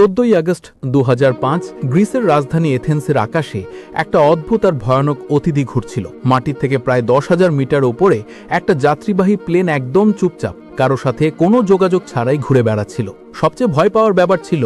চোদ্দই আগস্ট দু হাজার পাঁচ গ্রিসের রাজধানী এথেন্সের আকাশে একটা অদ্ভুত আর ভয়ানক অতিথি ঘুরছিল। মাটির থেকে প্রায় দশ হাজার মিটার ওপরে একটা যাত্রীবাহী প্লেন একদম চুপচাপ, কারও সাথে কোনো যোগাযোগ ছাড়াই ঘুরে বেড়াচ্ছিল। সবচেয়ে ভয় পাওয়ার ব্যাপার ছিল,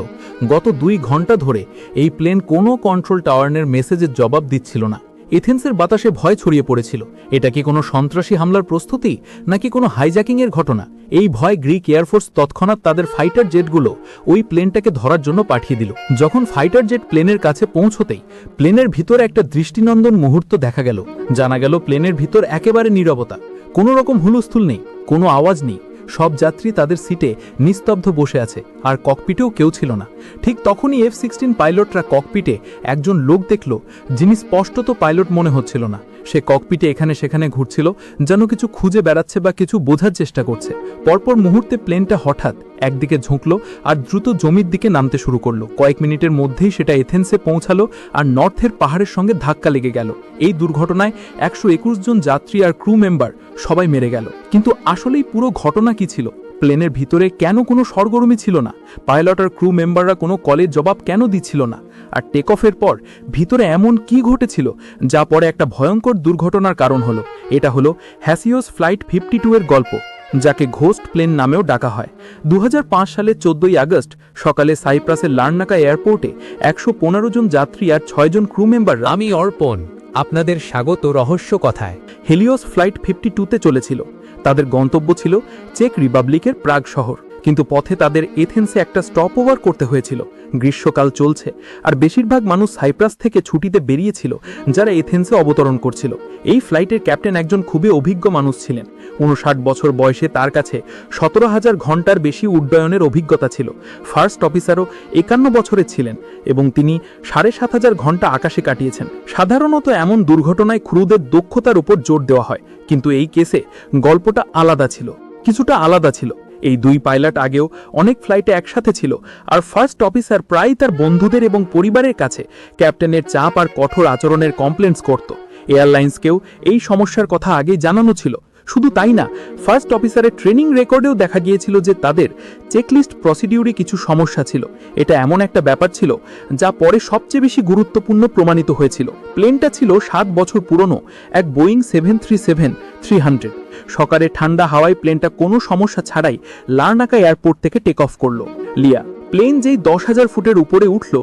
গত দুই ঘণ্টা ধরে এই প্লেন কোনো কন্ট্রোল টাওয়ারের মেসেজের জবাব দিচ্ছিল না। এথেন্সের বাতাসে ভয় ছড়িয়ে পড়েছিল। এটা কি কোনো সন্ত্রাসী হামলার প্রস্তুতি, নাকি কোনো হাইজ্যাকিংয়ের ঘটনা? এই ভয় গ্রিক এয়ারফোর্স তৎক্ষণাৎ তাদের ফাইটার জেটগুলো ওই প্লেনটাকে ধরার জন্য পাঠিয়ে দিল। যখন ফাইটার জেট প্লেনের কাছে পৌঁছতেই প্লেনের ভিতরে একটা দৃষ্টিনন্দন মুহূর্ত দেখা গেল। জানা গেল প্লেনের ভিতর একেবারে নীরবতা। কোনো রকম হুলস্থুল নেই, কোনো আওয়াজ নেই। সব যাত্রী তাদের সিটে নিস্তব্ধ বসে আছে, আর ককপিটেও কেউ ছিল না। ঠিক তখনই এফ সিক্সটিন পাইলটরা ককপিটে একজন লোক দেখল, যিনি স্পষ্টত পাইলট মনে হচ্ছিল না। সে ককপিটে এখানে সেখানে ঘুরছিল, যেন কিছু খুঁজে বেড়াচ্ছে বা কিছু বোঝার চেষ্টা করছে। পরপর মুহূর্তে প্লেনটা হঠাৎ একদিকে ঝুঁকলো আর দ্রুত জমির দিকে নামতে শুরু করল। কয়েক মিনিটের মধ্যেই সেটা এথেন্সে পৌঁছালো আর নর্থের পাহাড়ের সঙ্গে ধাক্কা লেগে গেল। এই দুর্ঘটনায় একশো একুশ জন যাত্রী আর ক্রু মেম্বার সবাই মেরে গেল। কিন্তু আসলেই পুরো ঘটনা কি ছিল? প্লেনের ভিতরে কেন কোনো সরগরমি ছিল না? পাইলট আর ক্রু মেম্বাররা কোনো কলের জবাব কেন দিচ্ছিল না? আর টেক অফের পর ভিতরে এমন কি ঘটেছিল যা পরে একটা ভয়ঙ্কর দুর্ঘটনার কারণ হলো। এটা হলো হ্যাসিওস ফ্লাইট ফিফটি টু এর গল্প যাকে ঘোস্ট প্লেন নামেও ডাকা হয়। দু সালের চোদ্দই আগস্ট সকালে সাইপ্রাসের লার্নাকা এয়ারপোর্টে একশো পনেরো জন যাত্রী আর ছয়জন ক্রু মেম্বার আমি অর্পণ আপনাদের স্বাগত রহস্য কথায়। হেলিওস ফ্লাইট ফিফটি টুতে চলেছিল। তাদের গন্তব্য ছিল চেক রিপাবলিকের প্রাগ শহর। কিন্তু পথে তাদের এথেন্সে একটা স্টপ ওভার করতে হয়েছিল। গ্রীষ্মকাল চলছে, আর বেশিরভাগ মানুষ সাইপ্রাস থেকে ছুটিতে বেরিয়েছিল, যারা এথেন্সে অবতরণ করছিল। এই ফ্লাইটের ক্যাপ্টেন একজন খুবই অভিজ্ঞ মানুষ ছিলেন। উনষাট বছর বয়সে তার কাছে সতেরো হাজার ঘণ্টার বেশি উড্ডয়নের অভিজ্ঞতা ছিল। ফার্স্ট অফিসারও একান্ন বছরের ছিলেন এবং তিনি সাড়ে সাত হাজার ঘণ্টা আকাশে কাটিয়েছেন। সাধারণত এমন দুর্ঘটনায় ক্রুদের দক্ষতার উপর জোর দেওয়া হয়, কিন্তু এই কেসে গল্পটা আলাদা ছিল, কিছুটা আলাদা ছিল। এই দুই পাইলট আগেও অনেক ফ্লাইটে একসাথে ছিল। আর ফার্স্ট অফিসার প্রায় তার বন্ধুদের এবং পরিবারের কাছে ক্যাপ্টেনের চাপ আর কঠোর আচরণের কমপ্লেন্টস করত। এয়ারলাইন্সকেও এই সমস্যার কথা আগে জানানো ছিল। শুধু তাই না ফার্স্ট অফিসারের ট্রেনিং রেকর্ডেও দেখা গিয়েছিল যে তাদের চেকলিস্ট প্রসিডিউরে কিছু সমস্যা ছিল। এটা এমন একটা ব্যাপার ছিল যা পরে সবচেয়ে বেশি গুরুত্বপূর্ণ প্রমাণিত হয়েছিল। প্লেনটা ছিল সাত বছর পুরনো, এক Boeing seven three seven three hundred সকালে ঠান্ডা হাওয়ায় প্লেনটা কোনো সমস্যা ছাড়াই লার্নাকা এয়ারপোর্ট থেকে টেক অফ করল। লিয়া, প্লেন যেই দশ হাজার ফুটের উপরে উঠল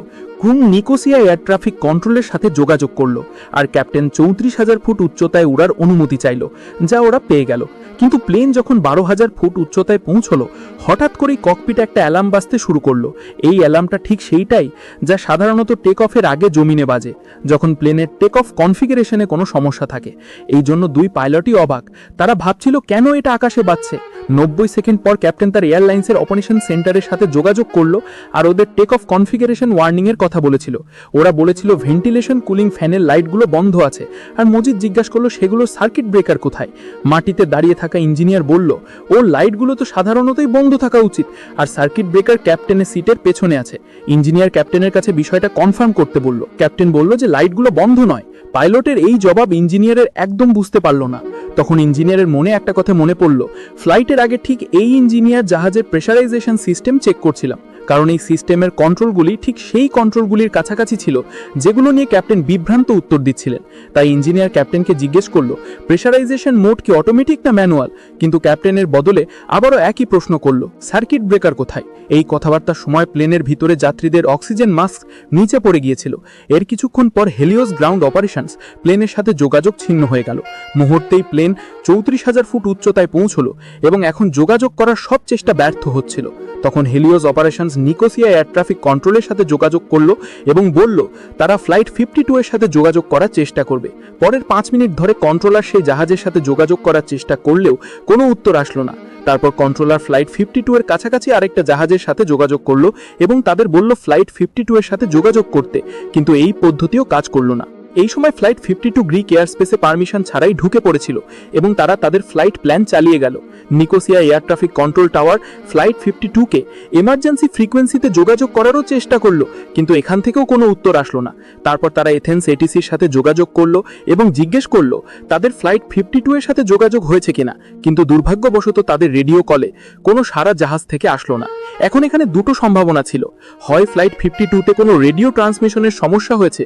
ক্রুম নিকোসিয়া এয়ার ট্রাফিক কন্ট্রোলের সাথে যোগাযোগ করল, আর ক্যাপ্টেন চৌত্রিশ হাজার ফুট উচ্চতায় উড়ার অনুমতি চাইল, যা ওরা পেয়ে গেল। কিন্তু প্লেন যখন বারো হাজার ফুট উচ্চতায় পৌঁছলো, হঠাৎ করেই ককপিটে একটা অ্যালার্ম বাজতে শুরু করল। এই অ্যালার্মটা ঠিক সেইটাই যা সাধারণত টেক অফের আগে জমিনে বাজে, যখন প্লেনের টেক অফ কনফিগারেশনে কোনো সমস্যা থাকে। এই জন্য দুই পাইলটই অবাক। তারা ভাবছিল, কেন এটা আকাশে বাজছে? নব্বই সেকেন্ড পর ক্যাপ্টেন তার এয়ারলাইন্সের অপারেশন সেন্টারের সাথে যোগাযোগ করল আর ওদের টেক অফ কনফিগারেশন ওয়ার্নিংয়ের কথা বলেছিল। ওরা বলেছিল ভেন্টিলেশন কুলিং ফ্যানের লাইটগুলো বন্ধ আছে। আর মজিদ জিজ্ঞাসা করল সেগুলো সার্কিট ব্রেকার কোথায়? মাটিতে দাঁড়িয়ে থাকা ইঞ্জিনিয়ার বলল, ওর লাইটগুলো তো সাধারণতই বন্ধ থাকা উচিত, আর সার্কিট ব্রেকার ক্যাপ্টেনের সিটের পেছনে আছে। ইঞ্জিনিয়ার ক্যাপ্টেনের কাছে বিষয়টা কনফার্ম করতে বলল। ক্যাপ্টেন বলল যে, লাইটগুলো বন্ধ নয়। পাইলটের এই জবাব ইঞ্জিনিয়ারের একদম বুঝতে পারল না। তখন ইঞ্জিনিয়ারের মনে একটা কথা মনে পড়ল, ফ্লাইটের আগে ঠিক এই ইঞ্জিনিয়ার জাহাজের প্রেশারাইজেশন সিস্টেম চেক করছিলাম। কারণ এই সিস্টেমের কন্ট্রোলগুলি ঠিক সেই কন্ট্রোলগুলির কাছাকাছি ছিল, যেগুলো নিয়ে ক্যাপ্টেন বিভ্রান্ত উত্তর দিচ্ছিলেন। তাই ইঞ্জিনিয়ার ক্যাপ্টেনকে জিজ্ঞেস করল, প্রেশারাইজেশন মোড কি অটোমেটিক না ম্যানুয়াল? কিন্তু ক্যাপ্টেনের বদলে আবারও একই প্রশ্ন করল, সার্কিট ব্রেকার কোথায়? এই কথাবার্তার সময় প্লেনের ভিতরে যাত্রীদের অক্সিজেন মাস্ক নিচে পড়ে গিয়েছিল। এর কিছুক্ষণ পর হেলিওস গ্রাউন্ড অপারেশনস প্লেনের সাথে যোগাযোগ ছিন্ন হয়ে গেল। মুহূর্তেই প্লেন চৌত্রিশ হাজার ফুট উচ্চতায় পৌঁছলো এবং এখন যোগাযোগ করার সব চেষ্টা ব্যর্থ হচ্ছিল। তখন Helios operations Nicosia air traffic কন্ট্রোলের সাথে যোগাযোগ করল এবং বলল, তারা ফ্লাইট ফিফটি টু এর সাথে যোগাযোগ করার চেষ্টা করবে। পরের পাঁচ মিনিট ধরে কন্ট্রোলার সেই জাহাজের সাথে যোগাযোগ করার চেষ্টা করলেও কোনো উত্তর আসলো না। তারপর কন্ট্রোলার ফ্লাইট ফিফটি টু এর কাছাকাছি আরেকটা জাহাজের সাথে যোগাযোগ করল এবং তাদের বলল ফ্লাইট ফিফটি টু এর সাথে যোগাযোগ করতে, কিন্তু এই পদ্ধতিও কাজ করল না। এই সময় flight fifty two Greek air স্পেসে পারমিশন ছাড়াই ঢুকে পড়েছিল এবং তারা তাদের ফ্লাইট প্ল্যান চালিয়ে গেল। Nicosia air traffic control tower flight fifty টুকে এমার্জেন্সি ফ্রিকোয়েন্সিতে যোগাযোগ করারও চেষ্টা করল, কিন্তু এখান থেকেও কোনো উত্তর আসলো না। তারপর তারা এথেন্স এটিসির সাথে যোগাযোগ করল এবং জিজ্ঞেস করল, তাদের ফ্লাইট ফিফটি টু এর সাথে যোগাযোগ হয়েছে কিনা? কিন্তু দুর্ভাগ্যবশত তাদের রেডিও কলে কোনো সারা জাহাজ থেকে আসলো না। এখন এখানে দুটো সম্ভাবনা ছিল। হয় ফ্লাইট ফিফটি টুতে কোনো রেডিও ট্রান্সমিশনের সমস্যা হয়েছে,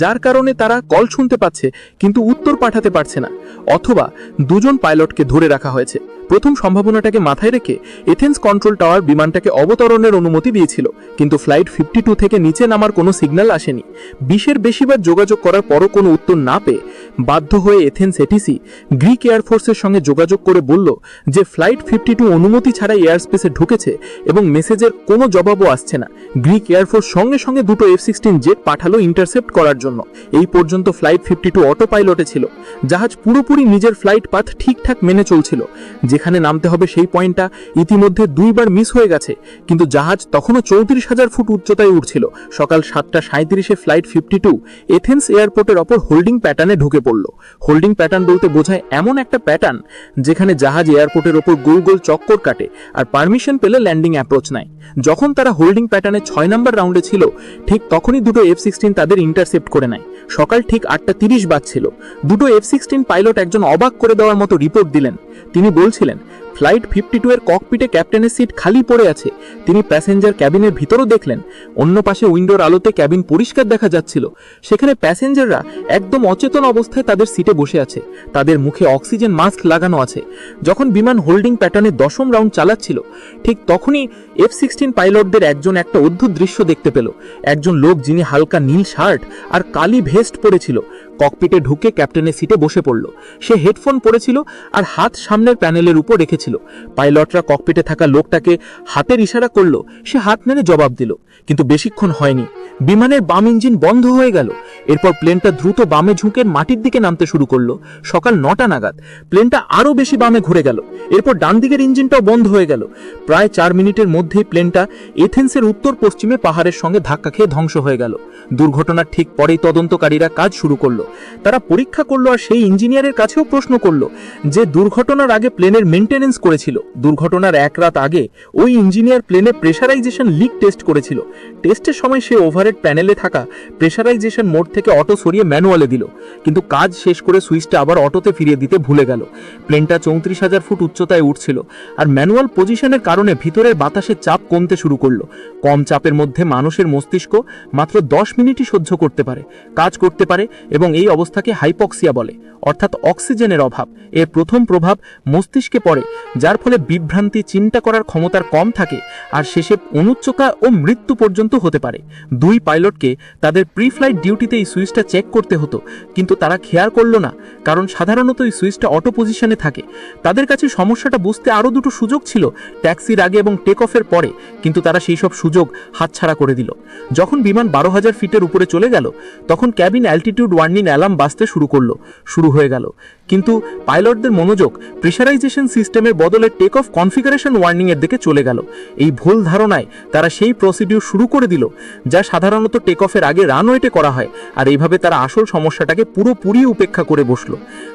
যার কারণে তারা কল শুনতে পাচ্ছে, কিন্তু উত্তর পাঠাতে পারছে না, অথবা দুজন পাইলটকে ধরে রাখা হয়েছে। প্রথম সম্ভাবনাটাকে মাথায় রেখে এথেন্স কন্ট্রোল টাওয়ার বিমানটাকে অবতরণের অনুমতি দিয়েছিল, কিন্তু ফ্লাইট ফিফটি টু থেকে নিচে নামার কোনো সিগন্যাল আসেনি। বিশের বেশিবার যোগাযোগ করার পরও কোনো উত্তর না পেয়ে বাধ্য হয়ে এথেন্স এটিসি গ্রিক এয়ারফোর্সের সঙ্গে যোগাযোগ করে বলল যে ফ্লাইট ফিফটি টু অনুমতি ছাড়াই এয়ারস্পেসে ঢুকেছে এবং মেসেজের কোনো জবাবও আসছে না। গ্রিক এয়ারফোর্স সঙ্গে সঙ্গে দুটো এফ সিক্সটিন জেট পাঠালো ইন্টারসেপ্ট করার জন্য। এই পর্যন্ত ফ্লাইট ফিফটি টু অটো পাইলটে ছিল। জাহাজ পুরোপুরি নিজের ফ্লাইট পাথ ঠিকঠাক মেনে চলছিল। যেখানে নামতে হবে সেই পয়েন্টটা ইতিমধ্যে দুইবার মিস হয়ে গেছে। কিন্তু জাহাজ তখনও চৌত্রিশ হাজার ফুট উচ্চতায় উঠছিল সকাল সাতটা সাঁত্রিশে ফ্লাইট ফিফটি টু এথেন্স এয়ারপোর্টের ওপর হোল্ডিং প্যাটার্নে ঢুকে পড়ল। হোল্ডিং প্যাটার্ন বলতে বোঝায় এমন একটা প্যাটার্ন যেখানে জাহাজ এয়ারপোর্টের ওপর গোল গোল চক্কর কাটে আর পারমিশন পেলে ল্যান্ডিং অ্যাপ্রোচ নেয়। যখন তারা হোল্ডিং প্যাটার্নে ছয় নম্বর রাউন্ডে ছিল, ঠিক তখনই দুটো এফ সিক্সটিন তাদের ইন্টারসেপ্ট করে নেয়। সকাল ঠিক আটটা তিরিশ বাজছিল। দুটো এফ সিক্সটিন পাইলট একজন অবাক করে দেওয়ার মতো রিপোর্ট দিলেন। তিনি বলছিলেন ফ্লাইট ফিফটি টু এর ককপিটে ক্যাপ্টেনের সিট খালি পড়ে আছে। তিনি প্যাসেঞ্জার ক্যাবিনের ভিতরও দেখলেন। অন্য পাশে উইন্ডোর আলোতে ক্যাবিন পরিষ্কার দেখা যাচ্ছিল। সেখানে প্যাসেঞ্জাররা একদম অচেতন অবস্থায় তাদের সিটে বসে আছে। তাদের মুখে অক্সিজেন মাস্ক লাগানো আছে। যখন বিমান হোল্ডিং প্যাটার্নে দশম রাউন্ড চালাচ্ছিল, ঠিক তখনই এফ সিক্সটিন পাইলটদের একজন একটা অদ্ভুত দৃশ্য দেখতে পেল। একজন লোক যিনি হালকা নীল শার্ট আর কালি ভেস্ট পরেছিল, ককপিটে ঢুকে ক্যাপ্টেনের সিটে বসে পড়ল। সে হেডফোন পরেছিল আর হাত সামনের প্যানেলের উপর রেখেছিল। পাইলটরা ককপিটে থাকা লোকটাকে হাতের ইশারা করল, সে হাত নেড়ে জবাব দিল, কিন্তু বেশিক্ষণ হয়নি। বিমানের বাম ইঞ্জিন বন্ধ হয়ে গেল। এরপর প্লেনটা দ্রুত বামে ঝুঁকে মাটির দিকে নামতে শুরু করল। সকাল নটা নাগাদ, প্লেনটা আরও বেশি বামে ঘুরে গেল। এরপর ডান দিকের ইঞ্জিনটাও বন্ধ হয়ে গেল। প্রায় চার মিনিটের মধ্যেই প্লেনটা এথেন্সের উত্তর পশ্চিমে পাহাড়ের সঙ্গে ধাক্কা খেয়ে ধ্বংস হয়ে গেল। দুর্ঘটনার ঠিক পরেই তদন্তকারীরা কাজ শুরু করল। তারা পরীক্ষা করল আর সেই ইঞ্জিনিয়ারের কাছেও প্রশ্ন করল যে দুর্ঘটনার আগে প্লেনের মেনটেনেন্স করেছিল। দুর্ঘটনার এক রাত আগে ওই ইঞ্জিনিয়ার প্লেনে প্রেশারাইজেশন লিক টেস্ট করেছিল। টেস্টের সময় সে ওভারহেড প্যানেলে থাকা প্রেশারাইজেশন মোড থেকে অটো সরিয়ে ম্যানুয়ালে দিল। কিন্তু কাজ শেষ করে সুইচটা আবার অটোতে ফিরিয়ে দিতে ভুলে গেল। প্লেনটা চৌত্রিশ হাজার ফুট উচ্চতায় উঠছিল। আর ম্যানুয়াল পজিশনের কারণে ভিতরের বাতাসের চাপ কমতে শুরু করল। কম চাপের মধ্যে মানুষের মস্তিষ্ক মাত্র দশ মিনিটই সহ্য করতে পারে, কাজ করতে পারে এবং এই অবস্থাকে হাইপক্সিয়া বলে, অর্থাৎ অক্সিজেনের অভাব। এর প্রথম প্রভাব মস্তিষ্কে পড়ে, যার ফলে বিভ্রান্তি, চিন্তা করার ক্ষমতার কম থাকে আর শেষে অনুচ্চকা ও মৃত্যু পর্যন্ত হতে পারে। দুই পাইলটকে তাদের প্রি ফ্লাইট ডিউটিতে এই সুইচটা চেক করতে হতো, কিন্তু তারা খেয়াল করল না, কারণ সাধারণত এই সুইচটা অটো পজিশনে থাকে। তাদের কাছে সমস্যাটা বুঝতে আরও দুটো সুযোগ ছিল, ট্যাক্সির আগে এবং টেক অফের পরে, কিন্তু তারা সেই সব সুযোগ হাতছাড়া করে দিল। যখন বিমান বারো হাজার ফিটের উপরে চলে গেল, তখন ক্যাবিন অ্যালটিটিউড ওয়ার্নিং অ্যালার্ম বাঁচতে শুরু করল। শুরু হয়ে গেল। কিন্তু পাইলটদের মনোযোগ প্রেশারাইজেশন সিস্টেমের বদলে টেক অফ কনফিগারেশন ওয়ার্নিং এর দিকে চলে গেল। এই ভুল ধারণায় তারা সেই প্রসিডিউর শুরু করে দিল, যা সাধারণত টেক অফের আগে রানওয়েতে করা হয়, আর এইভাবে তারা আসল সমস্যাটাকে পুরোপুরি উপেক্ষা করে বসল।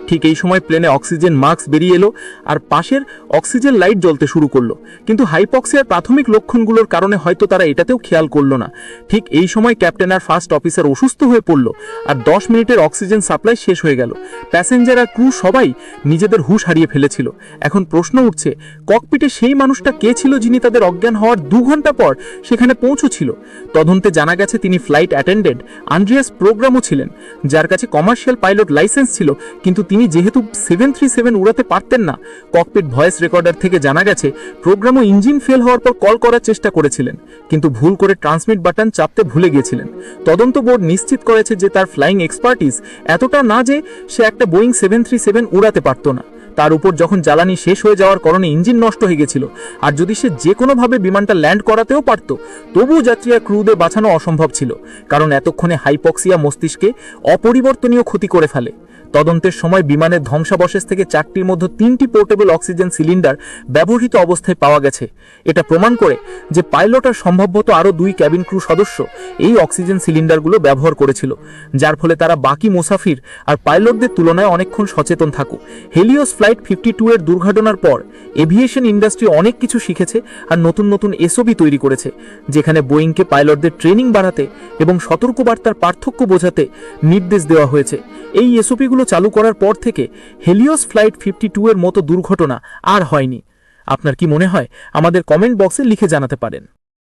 ঠিক এই সময় প্লেনে অক্সিজেন মাস্ক বেরিয়ে এলো, আর পাশের অক্সিজেন লাইট জ্বলতে শুরু করল। কিন্তু হাইপক্সিয়ার প্রাথমিক লক্ষণগুলোর কারণে হয়তো তারা এটাতেও খেয়াল করল না। ঠিক এই সময় ক্যাপ্টেন আর ফার্স্ট অফিসার অসুস্থ হয়ে পড়ল, আর দশ মিনিটের অক্সিজেন সাপ্লাই শেষ হয়ে গেল। প্যাসেঞ্জার আর ক্রু সবাই নিজেদের হুঁশ হারিয়ে ফেলেছিল। এখন প্রশ্ন উঠছে, ককপিটে সেই মানুষটা কে ছিল যিনি তাদের অজ্ঞান হওয়ার দু ঘণ্টা পর সেখানে পৌঁছেছিল তদন্তে জানা গেছে, তিনি ফ্লাইট অ্যাটেন্ডেন্ট আন্ড্রিয়াস প্রোগ্রামও ছিলেন, যার কাছে কমার্শিয়াল পাইলট লাইসেন্স ছিল, কিন্তু তিনি যেহেতু সেভেন থ্রি সেভেন উড়াতে পারতেন না। ককপিট ভয়েস রেকর্ডার থেকে জানা গেছে, প্রোগ্রামও ইঞ্জিন ফেল হওয়ার পর কল করার চেষ্টা করেছিলেন, কিন্তু ভুল করে ট্রান্সমিট বাটন চাপতে ভুলে গিয়েছিলেন। তদন্ত বোর্ড নিশ্চিত করেছে যে তার ফ্লাইং এক্সপার্টিস এতটা না যে সে একটা বোয়িং সেভেন থ্রি সেভেন উড়াতে পারত না। তার উপর যখন জ্বালানি শেষ হয়ে যাওয়ার কারণে ইঞ্জিন নষ্ট হয়ে গেছিল, আর যদি সে যে কোনোভাবে বিমানটা ল্যান্ড করাতেও পারত তবুও যাত্রীরা ক্রুদে বাঁচানো অসম্ভব ছিল, কারণ এতক্ষণে হাইপক্সিয়া মস্তিষ্কে অপরিবর্তনীয় ক্ষতি করে ফেলে। তদন্তের সময় বিমানের ধ্বংসাবশেষ থেকে চারটির মধ্যে তিনটি পোর্টেবল অক্সিজেন সিলিন্ডার ব্যবহৃত অবস্থায় পাওয়া গেছে। এটা প্রমাণ করে যে পাইলট আর সম্ভবত আরও দুই ক্যাবিন ক্রু সদস্য এই অক্সিজেন সিলিন্ডারগুলো ব্যবহার করেছিল, যার ফলে তারা বাকি মুসাফির আর পাইলটদের তুলনায় অনেকক্ষণ সচেতন থাকুক হেলিওস ফ্লাইট ফিফটি টু এর দুর্ঘটনার পর এভিয়েশন ইন্ডাস্ট্রি অনেক কিছু শিখেছে আর নতুন নতুন এসওপি তৈরি করেছে, যেখানে বোয়িংকে পাইলটদের ট্রেনিং বাড়াতে এবং সতর্কবার্তার পার্থক্য বোঝাতে নির্দেশ দেওয়া হয়েছে। এই এসওপিগুলো চালু করার পর থেকে হেলিওস ফ্লাইট ফিফটি টু এর মতো দুর্ঘটনা আর হয়নি। আপনার কি মনে হয়? আমাদের কমেন্ট বক্সে লিখে জানাতে পারেন।